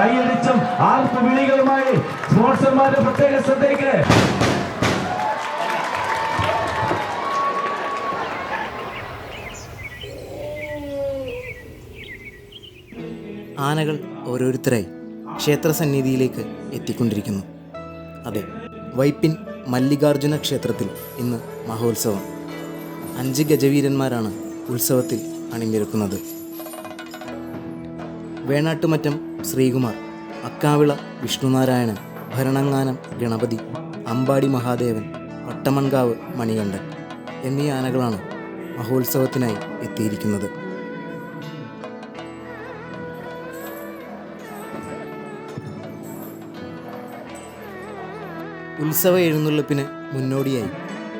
കൈയടിച്ചും ആർപ്പ് വിളികളുമായി സ്പോൺസർമാരുടെ പ്രത്യേക ശ്രദ്ധയ്ക്ക് ആനകൾ ഓരോരുത്തരായി ക്ഷേത്രസന്നിധിയിലേക്ക് എത്തിക്കൊണ്ടിരിക്കുന്നു. അതെ വൈപ്പിൻ മല്ലികാർജുന ക്ഷേത്രത്തിൽ ഇന്ന് മഹോത്സവം. അഞ്ച് ഗജവീരന്മാരാണ് ഉത്സവത്തിൽ അണിനിരക്കുന്നത്. വേണാട്ടുമറ്റം ശ്രീകുമാർ അക്കാവിള വിഷ്ണുനാരായണൻ ഭരണങ്ങാനം ഗണപതി അമ്പാടി മഹാദേവൻ പട്ടമൺകാവ് മണികണ്ഠൻ എന്നീ ആനകളാണ് മഹോത്സവത്തിനായി എത്തിയിരിക്കുന്നത്. ഉത്സവ എഴുന്നള്ളിപ്പിന് മുന്നോടിയായി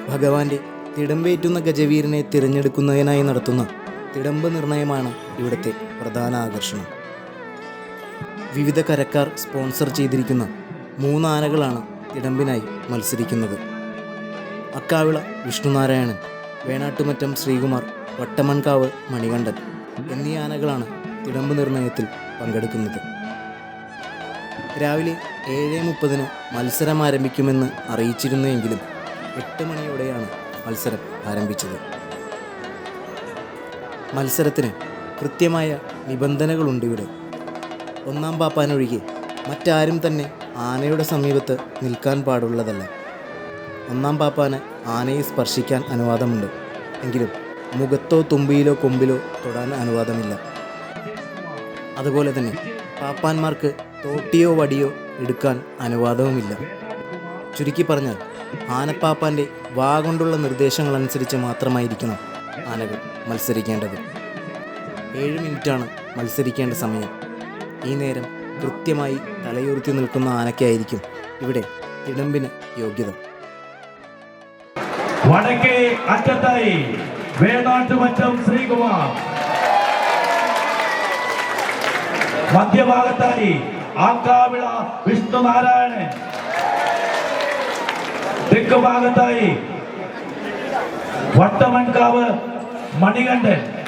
ഭഗവാന്റെ തിടമ്പേറ്റുന്ന ഗജവീരനെ തിരഞ്ഞെടുക്കുന്നതിനായി നടത്തുന്ന തിടമ്പ് നിർണയമാണ് ഇവിടുത്തെ പ്രധാന ആകർഷണം. വിവിധ കരക്കാർ സ്പോൺസർ ചെയ്തിരിക്കുന്ന മൂന്നാനകളാണ് തിടമ്പിനായി മത്സരിക്കുന്നത്. അക്കാവിള വിഷ്ണുനാരായണൻ വേണാട്ടുമറ്റം ശ്രീകുമാർ വട്ടമൺകാവ് മണികണ്ഠൻ എന്നീ ആനകളാണ് തിടമ്പ് നിർണയത്തിൽ പങ്കെടുക്കുന്നത്. രാവിലെ ഏഴ് മുപ്പതിന് മത്സരം ആരംഭിക്കുമെന്ന് അറിയിച്ചിരുന്നുവെങ്കിലും എട്ട് മണിയോടെയാണ് മത്സരം ആരംഭിച്ചത്. മത്സരത്തിന് കൃത്യമായ നിബന്ധനകളുണ്ട് ഇവിടെ. ഒന്നാം പാപ്പാനൊഴികെ മറ്റാരും തന്നെ ആനയുടെ സമീപത്ത് നിൽക്കാൻ പാടുള്ളതല്ല. ഒന്നാം പാപ്പാന് ആനയെ സ്പർശിക്കാൻ അനുവാദമുണ്ട്. എങ്കിലും മുഖത്തോ തുമ്പിയിലോ കൊമ്പിലോ തൊടാൻ അനുവാദമില്ല. അതുപോലെ തന്നെ പാപ്പാന്മാർക്ക് തോട്ടിയോ വടിയോ എടുക്കാൻ അനുവാദവുമില്ല. ചുരുക്കി പറഞ്ഞാൽ ആനപ്പാപ്പാന്റെ വാ കൊണ്ടുള്ള നിർദ്ദേശങ്ങളനുസരിച്ച് മാത്രമായിരിക്കണം ആനകൾ മത്സരിക്കേണ്ടത്. ഏഴ് മിനിറ്റാണ് മത്സരിക്കേണ്ട സമയം. ഈ നേരം കൃത്യമായി തലയുർത്തി നിൽക്കുന്ന ആനയ്ക്കായിരിക്കും ഇവിടെ തിടമ്പിന് യോഗ്യത. വടക്കേ അറ്റത്തായി വേണാട്ടുമറ്റം ശ്രീകുമാർ. മധ്യഭാഗത്തായി ആക്കാവിള വിഷ്ണുനാരായണൻ. തെക്ക് ഭാഗത്തായി വട്ടമൺകാവ് മണികണ്ഠൻ.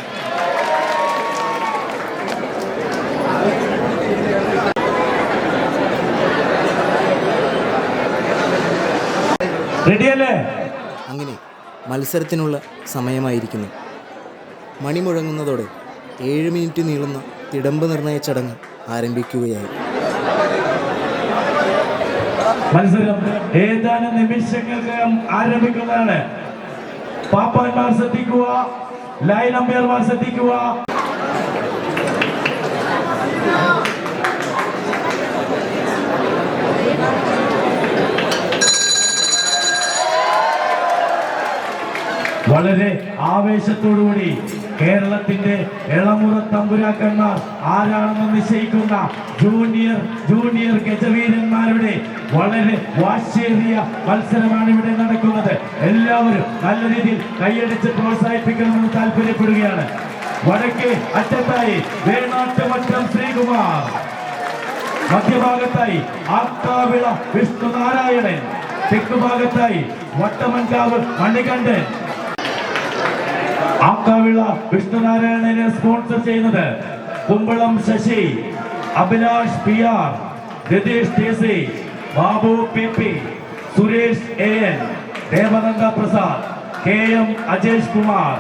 റെഡിയല്ലേ അങ്ങനെ മത്സരത്തിനുള്ള സമയമായിരിക്കുന്നു. മണി മുഴങ്ങുന്നതോടെ ഏഴ് മിനിറ്റ് നീളുന്ന തിടമ്പ് നിർണയ ചടങ്ങ് ആരംഭിക്കുകയായി. മത്സരം ഏതാനും നിമിഷങ്ങൾക്കകം ആരംഭിക്കുന്നതാണ്. പാപ്പാന്മാർ ശ്രദ്ധിക്കുക ലൈൻ അമ്പയർമാർ ശ്രദ്ധിക്കുക. വളരെ ആവേശത്തോടുകൂടി കേരളത്തിന്റെ ഇളമുറ തമ്പുരാക്കന്മാർ ആരാണെന്ന് നിശ്ചയിക്കുന്ന ജൂനിയർ ജൂനിയർ ഗജവീരന്മാരുടെ വളരെ വാശേറിയ മത്സരമാണ് ഇവിടെ നടക്കുന്നത്. എല്ലാവരും നല്ല രീതിയിൽ കൈയടിച്ച് പ്രോത്സാഹിപ്പിക്കണമെന്ന് താല്പര്യപ്പെടുകയാണ്. വടക്കേ അറ്റത്തായി വേണാട്ടുമറ്റം ശ്രീകുമാർ. മധ്യഭാഗത്തായി ആക്കാവിള വിഷ്ണുനാരായണൻ. തെക്കുഭാഗത്തായി വട്ടമൻകാവ് മണികണ്ഠൻ. ആക്കാവിള വിഷ്ണുനാരായണനെ സ്പോൺസർ ചെയ്യുന്നത് Kumbalam Sasi Abhilash P R Ratheesh T C Babu P P Suresh A N Devananda Prasad K M Ajesh Kumar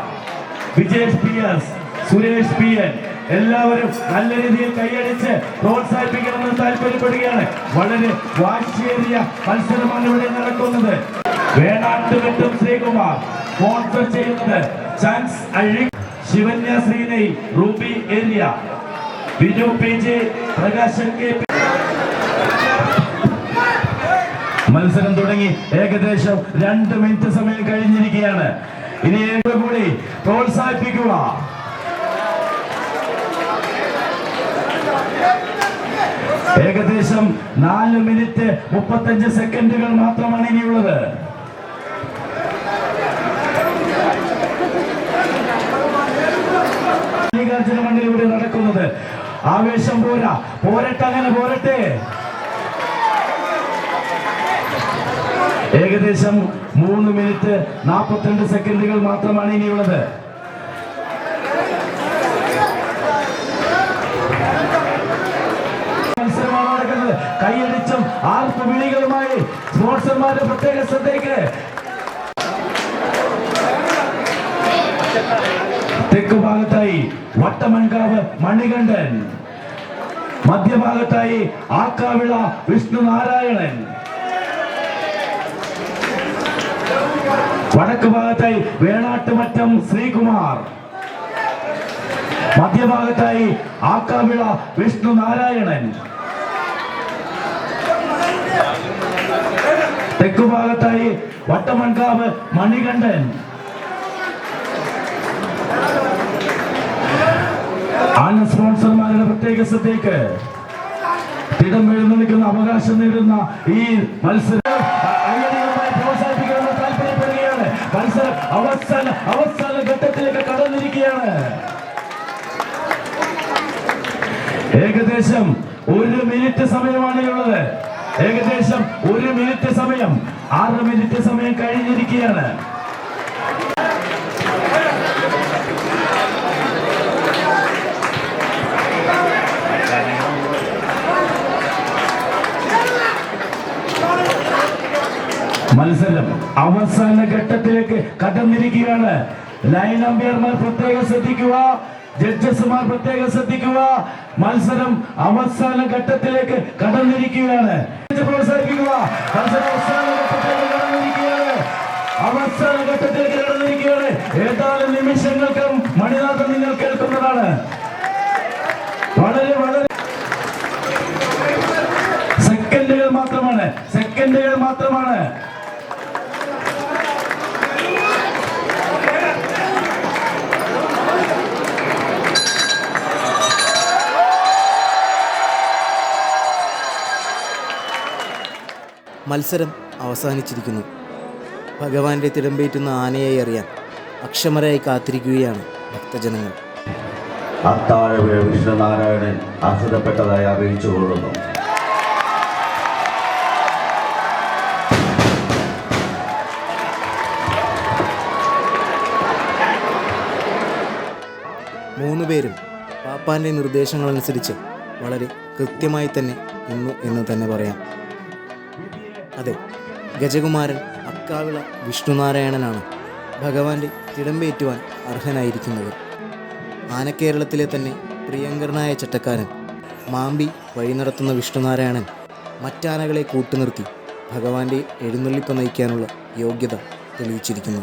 Vijesh P S Suresh P N. എല്ലാവരും നല്ല രീതിയിൽ കൈയടിച്ച് പ്രോത്സാഹിപ്പിക്കണമെന്ന് താല്പര്യപ്പെടുകയാണ്. വളരെ വാശിയേറിയ മത്സരമാണ് ഇവിടെ നടക്കുന്നത്. വേണാട്ടുകെട്ടും ശ്രീകുമാർ. സ്പോൺസർ ചെയ്യുന്നത് ചാൻസ് അഴി ശിവന്യ ശ്രീനൈ Ruby area Biju P J Prakashan K P മത്സരം തുടങ്ങി. ഏകദേശം രണ്ട് മിനിറ്റ് സമയം കഴിഞ്ഞിരിക്കുകയാണ്. ഇനി കൂടി പ്രോത്സാഹിപ്പിക്കുക. ഏകദേശം നാല് മിനിറ്റ് മുപ്പത്തഞ്ച് സെക്കൻഡുകൾ മാത്രമാണ് ഇനിയുള്ളത്. മല്ലികാർജുന മണ്ണിലൂടെ നടക്കുന്നത്. ആവേശം പോരാ. പോരട്ടെ അങ്ങനെ പോരട്ടെ. ഏകദേശം മൂന്ന് മിനിറ്റ് നാൽപ്പത്തിരണ്ട് സെക്കൻഡുകൾ മാത്രമാണ് ഇനിയുള്ളത്. മത്സരം ആർപ്പ് വിളികളുമായി പ്രത്യേക ശ്രദ്ധയ്ക്ക്. തെക്ക് ഭാഗത്തായി വട്ടമൺകാവ് മണികണ്ഠൻ. മധ്യഭാഗത്തായി ആക്കാവിള വിഷ്ണു നാരായണൻ വടക്ക് ഭാഗത്തായി വേണാട്ടുമറ്റം ശ്രീകുമാർ. മധ്യഭാഗത്തായി ആക്കാവിള വിഷ്ണു നാരായണൻ തെക്കുഭാഗത്തായി വട്ടമൺകാവ് മണികണ്ഠൻ. ആണ് സ്പോൺസർമാരുടെ പ്രത്യേക അവകാശം നേടുന്ന ഈ മത്സരം അവസാന അവസാന ഘട്ടത്തിലേക്ക് കടന്നിരിക്കുകയാണ്. ഏകദേശം ഒരു മിനിറ്റ് സമയമാണ് ഉള്ളത്. ഏകദേശം ഒരു മിനിറ്റ് സമയം ആറ് മിനിറ്റ് സമയം കഴിഞ്ഞിരിക്കുകയാണ്. മത്സരം അവസാന ഘട്ടത്തിലേക്ക് കടന്നിരിക്കുകയാണ്. ലൈൻ അമ്പയർമാർ പ്രത്യേകം ശ്രദ്ധിക്കുക. ജഡ്ജസ്മാർ പ്രത്യേകം ശ്രദ്ധിക്കുക. മത്സരം അവസാന ഘട്ടത്തിലേക്ക് കടന്നിരിക്കുകയാണ്. പ്രോത്സാഹിപ്പിക്കുക. മത്സരം അവസാന ഘട്ടത്തിലേക്ക് കടന്നിരിക്കുകയാണ്. അവസാന ഘട്ടത്തിലേക്ക് കടന്നിരിക്കുകയാണ്. ഏതാനും നിമിഷങ്ങൾക്കും മണിനാഥം നിങ്ങൾ കേൾക്കുന്നതാണ്. വളരെ വളരെ സെക്കൻഡുകൾ മാത്രമാണ്. സെക്കൻഡുകൾ മാത്രമാണ്. മത്സരം അവസാനിച്ചിരിക്കുന്നു. ഭഗവാന്റെ തിടമ്പേറ്റുന്ന ആനയായി അറിയാൻ അക്ഷമരായി കാത്തിരിക്കുകയാണ് ഭക്തജനങ്ങൾ. അത്താഴവിഴ വിഷ്ണുനാരായണൻ അർഹതപ്പെട്ടതായി അറിയിച്ചു കൊള്ളുന്നു. പാപ്പാന്റെ നിർദ്ദേശങ്ങളനുസരിച്ച് വളരെ കൃത്യമായി തന്നെ നിന്നു എന്ന് തന്നെ പറയാം. അതെ ഗജകുമാരൻ അക്കാവിള വിഷ്ണുനാരായണനാണ് ഭഗവാന്റെ തിടമ്പേറ്റുവാൻ അർഹനായിരിക്കുന്നത്. ആനക്കേരളത്തിലെ തന്നെ പ്രിയങ്കരനായ ചട്ടക്കാരൻ മാമ്പി വഴി നടത്തുന്ന വിഷ്ണുനാരായണൻ മറ്റാനകളെ കൂട്ടുനിർത്തി ഭഗവാന്റെ എഴുന്നള്ളിപ്പ് നയിക്കാനുള്ള യോഗ്യത തെളിയിച്ചിരിക്കുന്നു.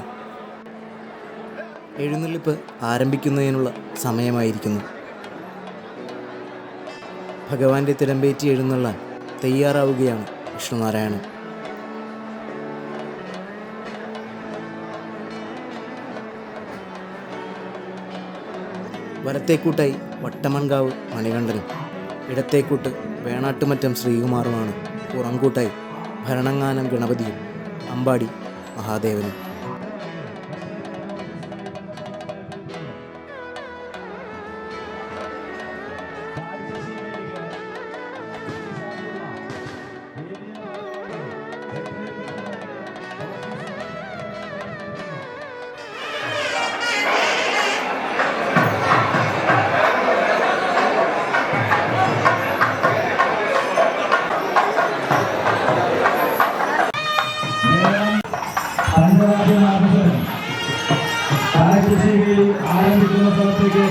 എഴുന്നള്ളിപ്പ് ആരംഭിക്കുന്നതിനുള്ള സമയമായിരിക്കുന്നു. ഭഗവാന്റെ തിരമ്പേറ്റി എഴുന്നള്ളാൻ തയ്യാറാവുകയാണ് വിഷ്ണുനാരായണൻ. വലത്തേക്കൂട്ടായി വട്ടമൺകാവ് മണികണ്ഠനും. ഇടത്തേക്കൂട്ട് വേണാട്ടുമറ്റം ശ്രീകുമാറുമാണ്. പുറംകൂട്ടായി ഭരണങ്ങാനം ഗണപതിയും അമ്പാടി മഹാദേവനും. জেলা অফিসার তারা কৃষিবিদ আগামী জনপদ থেকে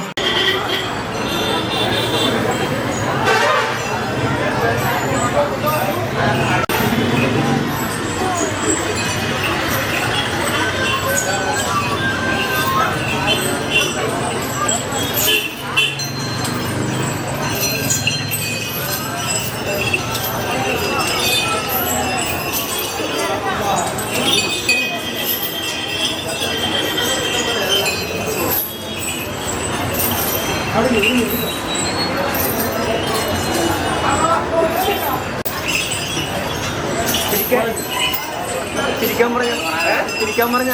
തിരിക്കാൻ പറഞ്ഞ തിരിക്കാൻ പറഞ്ഞ.